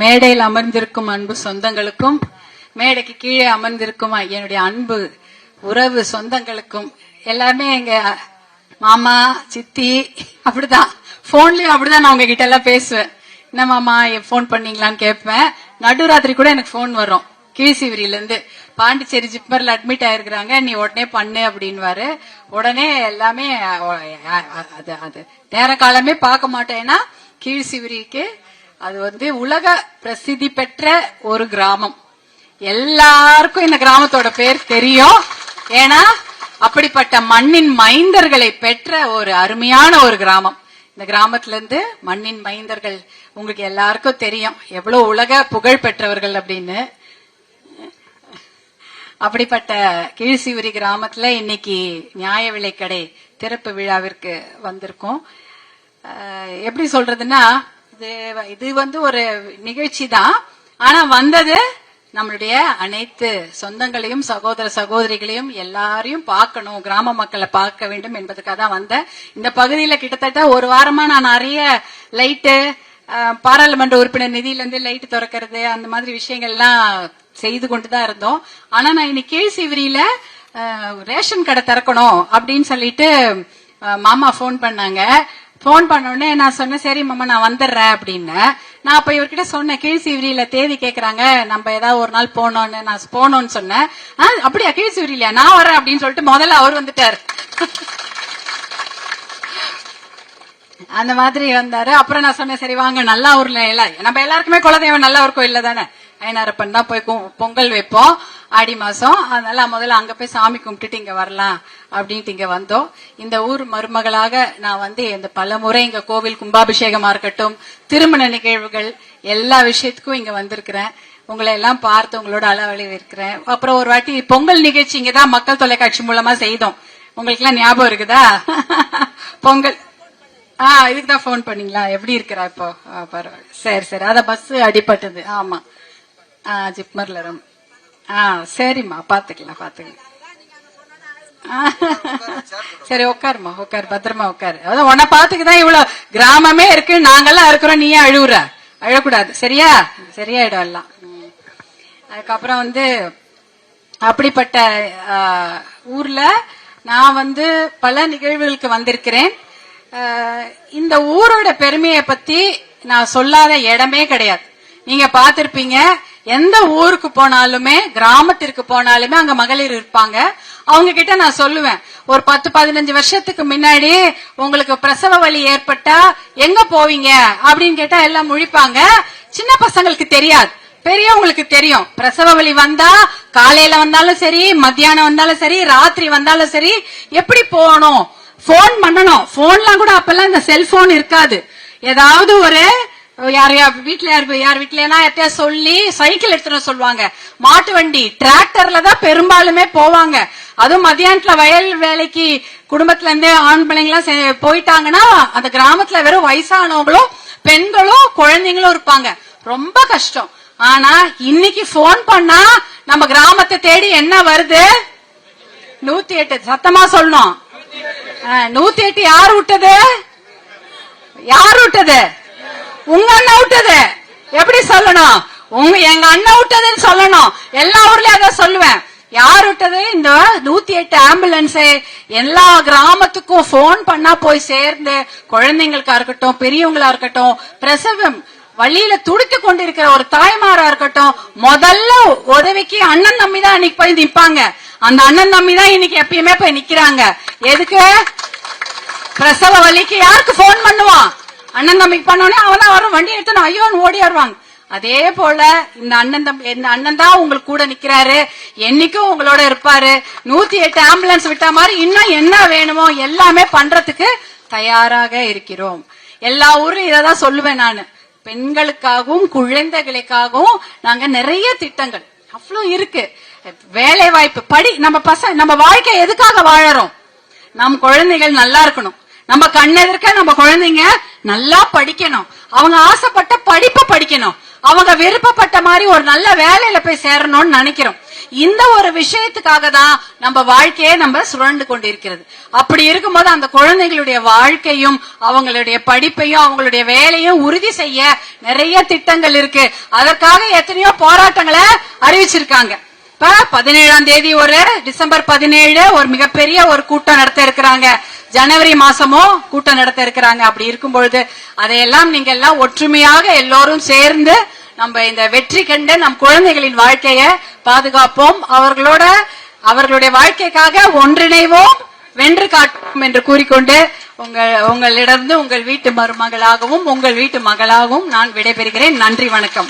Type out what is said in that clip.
மேடையில் அமர்ந்திருக்கும் அன்பு சொந்தங்களுக்கும் மேடைக்கு கீழே அமர்ந்திருக்கும் என்னுடைய அன்பு உறவு சொந்தங்களுக்கும் எல்லாமே எங்க மாமா சித்தி அப்படிதான். போன்லயும் அப்படிதான் நான் உங்ககிட்ட எல்லாம் பேசுவேன். என்ன மாமா போன் பண்ணீங்களான்னு கேட்பேன். நடுராத்திரி கூட எனக்கு போன் வரும். கீழ்சிவிரியில இருந்து பாண்டிச்சேரி ஜிப்மர்ல அட்மிட் ஆயிருக்கிறாங்க. நீ உடனே பண்ணு அப்படின்வாரு உடனே எல்லாமே அது அது நேர காலமே பார்க்க மாட்டேன்னா கீழ்சிவிரிக்கு அது வந்து உலக பிரசித்தி பெற்ற ஒரு கிராமம். எல்லாருக்கும் இந்த கிராமத்தோட பேர் தெரியும். ஏன்னா அப்படிப்பட்ட மண்ணின் மைந்தர்களை பெற்ற ஒரு அருமையான ஒரு கிராமம். இந்த கிராமத்துல இருந்து மண்ணின் மைந்தர்கள் உங்களுக்கு எல்லாருக்கும் தெரியும். எவ்வளவு உலக புகழ் பெற்றவர்கள் அப்படின்னு. அப்படிப்பட்ட கீழ்சிவரி கிராமத்துல இன்னைக்கு நியாய விலைக்கடை திறப்பு விழாவிற்கு வந்திருக்கோம். எப்படி சொல்றதுன்னா இது இது வந்து ஒரு நிகழ்ச்சி தான் ஆனா வந்தது நம்மளுடைய அனைத்து சொந்தங்களையும் சகோதர சகோதரிகளையும் எல்லாரையும் பார்க்கணும் கிராம மக்களை பார்க்க வேண்டும் என்பதுக்காக தான் வந்தேன். இந்த பகுதியில கிட்டத்தட்ட ஒரு வாரமா நான் நிறைய லைட்டு பாராளுமன்ற உறுப்பினர் நிதியிலேருந்து லைட் திறக்கிறது அந்த மாதிரி விஷயங்கள்லாம் செய்து கொண்டுதான் இருந்தோம். ஆனா நான் இன்னைக்கு கீழ்சிவிரியில ரேஷன் கடை திறக்கணும் அப்படின்னு சொல்லிட்டு மாமா ஃபோன் பண்ணாங்க. ஃபோன் பண்ண உடனே நான் சொன்னேன் சரி மாமா நான் வந்துடுறேன் அப்படின்னு. நான் அப்ப இவர்கிட்ட சொன்னேன் கீழ்சிவிரியில தேதி கேக்குறாங்க நம்ம ஏதாவது ஒரு நாள் போனோம்னு நான் போனோம்னு சொன்னேன். "ஆ, அப்படியா கீழ்சிவிரியில நான் வரேன் அப்படின்னு சொல்லிட்டு முதல்ல அவர் வந்துட்டாரு. அந்த மாதிரி வந்தாரு. அப்புறம் நான் சொன்னேன் சரி வாங்க நல்லா ஊர்ல எல்லாம் நம்ம எல்லாருக்குமே குலதெய்வம் நல்ல ஒரு கோயில்ல தானே? ஐநாரப்பன் தான் போய் பொங்கல் வைப்போம். ஆடி மாசம். அதனால முதல்ல அங்க போய் சாமி கும்பிட்டுட்டு இங்க வரலாம் அப்படின்ட்டு இங்க வந்தோம். இந்த ஊர் மருமகளாக நான் வந்து இந்த பல முறை இங்க கோவில் கும்பாபிஷேகமா இருக்கட்டும் திருமண நிகழ்வுகள் எல்லா விஷயத்துக்கும் இங்க வந்திருக்கிறேன். உங்களை எல்லாம் பார்த்து உங்களோட அளவழி இருக்கிறேன் அப்புறம் ஒரு வாட்டி பொங்கல் நிகழ்ச்சி இங்கதான் மக்கள் தொலைக்காட்சி மூலமா செய்தோம். உங்களுக்கு எல்லாம் ஞாபகம் இருக்குதா? பொங்கல். ஆ இதுக்கு தான் ஃபோன் பண்ணீங்களா? எப்படி இருக்கிறா இப்போ? ஆ, பரவாயில்ல. சரி சரி. அத பஸ் அடிபட்டது. ஆமா. ஆ ஜிப்மர்ல ரூம் ஆ சரிம்மா பாத்துக்கலாம் பாத்துக்கலாம். சரி உட்காருமா உட்காரு பத்திரமா உட்காரு அதான் உன்னை பாத்துக்குதான் இவ்வளவு கிராமமே இருக்கு நாங்கெல்லாம் இருக்கிறோம் நீயே அழுவுற. அழக்கூடாது சரியா? சரியாயிடும் எல்லாம். அதுக்கப்புறம் வந்து அப்படிப்பட்ட ஊர்ல நான் வந்து பல நிகழ்வுகளுக்கு வந்திருக்கிறேன். இந்த ஊரோட பெருமையை பத்தி நான் சொல்லாத இடமே கிடையாது. நீங்க பாத்திருப்பீங்க எந்த ஊருக்கு போனாலுமே கிராமத்திற்கு போனாலுமே அங்க மகளிர் இருப்பாங்க. அவங்க கிட்ட நான் சொல்லுவேன் ஒரு பத்து பதினஞ்சு வருஷத்துக்கு முன்னாடி உங்களுக்கு பிரசவ வலி ஏற்பட்டா எங்க போவீங்க? அப்படின்னு கேட்டா எல்லாம் முழிப்பாங்க. சின்ன பசங்களுக்கு தெரியாது. பெரியவங்களுக்கு தெரியும். பிரசவ வலி வந்தா காலையில வந்தாலும் சரி மத்தியானம் வந்தாலும் சரி ராத்திரி வந்தாலும் சரி எப்படி போகணும்? போன் பண்ணணும். போன்லாம் கூட அப்பெல்லாம் இந்த செல்போன் இருக்காது. ஏதாவது ஒரு யார் யார் யார் யார் வீட்லனா யார்கிட்ட சொல்லி சைக்கிள் எடுத்துட்டு சொல்லுவாங்க. மாட்டு வண்டி டிராக்டர்ல தான் பெரும்பாலுமே போவாங்க. அதுவும் மத்தியானத்துல வயல் வேலைக்கு குடும்பத்துல இருந்தே ஆண் பிள்ளைங்களாம் சே- போயிட்டாங்கன்னா அந்த கிராமத்துல வெறும் வயசானவங்களும் பெண்களும் குழந்தைங்களும் இருப்பாங்க. ரொம்ப கஷ்டம். ஆனா இன்னைக்கு போன் பண்ணா நம்ம கிராமத்தை தேடி என்ன வருது? நூத்தி எட்டு சத்தமா சொல்லணும். ஆ, நூத்தி எட்டு யார் விட்டது? யார் விட்டது? உங்க அண்ணன் விட்டது. எப்படி சொல்லணும்? உங்க எங்க அண்ணா விட்டதுன்னு சொல்லணும். எல்லா ஊர்லயும் அதான் சொல்லுவேன். யார் விட்டது? இந்த நூத்தி எட்டு ஆம்புலன்ஸ் எல்லா கிராமத்துக்கும் போன் பண்ணா போய் சேர்ந்து குழந்தைங்களுக்கா இருக்கட்டும் பெரியவங்களா இருக்கட்டும் பிரசவம் வழியில துடித்து கொண்டிருக்கிற ஒரு தாய்மாரா இருக்கட்டும் முதல்ல உதவிக்கு அண்ணன் தம்பி தான் இன்னைக்கு போய் நிப்பாங்க. அந்த அண்ணன் தம்பி தான் இன்னைக்கு எப்பயுமே போய் நிக்கிறாங்க. எதுக்கு? பிரசவ வழிக்கு யாருக்கு போன் பண்ணுவான்? அண்ணன் தம்பிக்கு பண்ணோடனே அவன் தான் வரும். வண்டி எடுத்து ஐயோன்னு ஓடி வருவாங்க. அதே போல இந்த அண்ணன் தம்பி இந்த அண்ணன் தான் உங்களுக்கு கூட நிக்கிறாரு. என்னைக்கும் உங்களோட இருப்பாரு. நூத்தி எட்டு ஆம்புலன்ஸ் விட்ட மாதிரி இன்னும் என்ன வேணுமோ எல்லாமே பண்றதுக்கு தயாராக இருக்கிறோம். எல்லா ஊர்லயும் இததான் சொல்லுவேன் நான். பெண்களுக்காகவும் குழந்தைகளுக்காகவும் நாங்க நிறைய திட்டங்கள். அவ்வளோ இருக்கு. வேலை வாய்ப்பு படி நம்ம பசங்க நம்ம வாழ்க்கை எதுக்காக வாழறோம்? நம் குழந்தைகள் நல்லா இருக்கணும். நம்ம கண்ணெதிர்க்க நம்ம குழந்தைங்க நல்லா படிக்கணும். அவங்க ஆசைப்பட்ட படிப்பை படிக்கணும். அவங்க விருப்பப்பட்ட மாதிரி ஒரு நல்ல வேலையில போய் சேரணும்னு நினைக்கிறோம். இந்த ஒரு விஷயத்துக்காக தான் நம்ம வாழ்க்கையே நம்ம சுழண்டு கொண்டிருக்கிறது. அப்படி இருக்கும்போது அந்த குழந்தைகளுடைய வாழ்க்கையும் அவங்களுடைய படிப்பையும் அவங்களுடைய வேலையும் உறுதி செய்ய நிறைய திட்டங்கள் இருக்கு. அதற்காக எத்தனையோ போராட்டங்களை அறிவிச்சிருக்காங்க. இப்ப பதினேழாம் தேதி ஒரு டிசம்பர் பதினேழு ஒரு மிகப்பெரிய ஒரு கூட்டம் நடத்த இருக்கிறாங்க. ஜனவரி மாசமும் கூட்டம் நடத்த இருக்கிறாங்க. அப்படி இருக்கும் பொழுது அதையெல்லாம் நீங்க எல்லாம் ஒற்றுமையாக எல்லோரும் சேர்ந்து நம்ம இந்த வெற்றி கண்டு நம் குழந்தைகளின் வாழ்க்கையை பாதுகாப்போம். அவர்களோட அவர்களுடைய வாழ்க்கைக்காக ஒன்றிணைவோம். வென்று காட்டும் என்று கூறிக்கொண்டு உங்கள் உங்களிடந்து உங்கள் வீட்டு மருமகளாகவும் உங்கள் வீட்டு மகளாகவும் நான் விடைபெறுகிறேன். நன்றி வணக்கம்.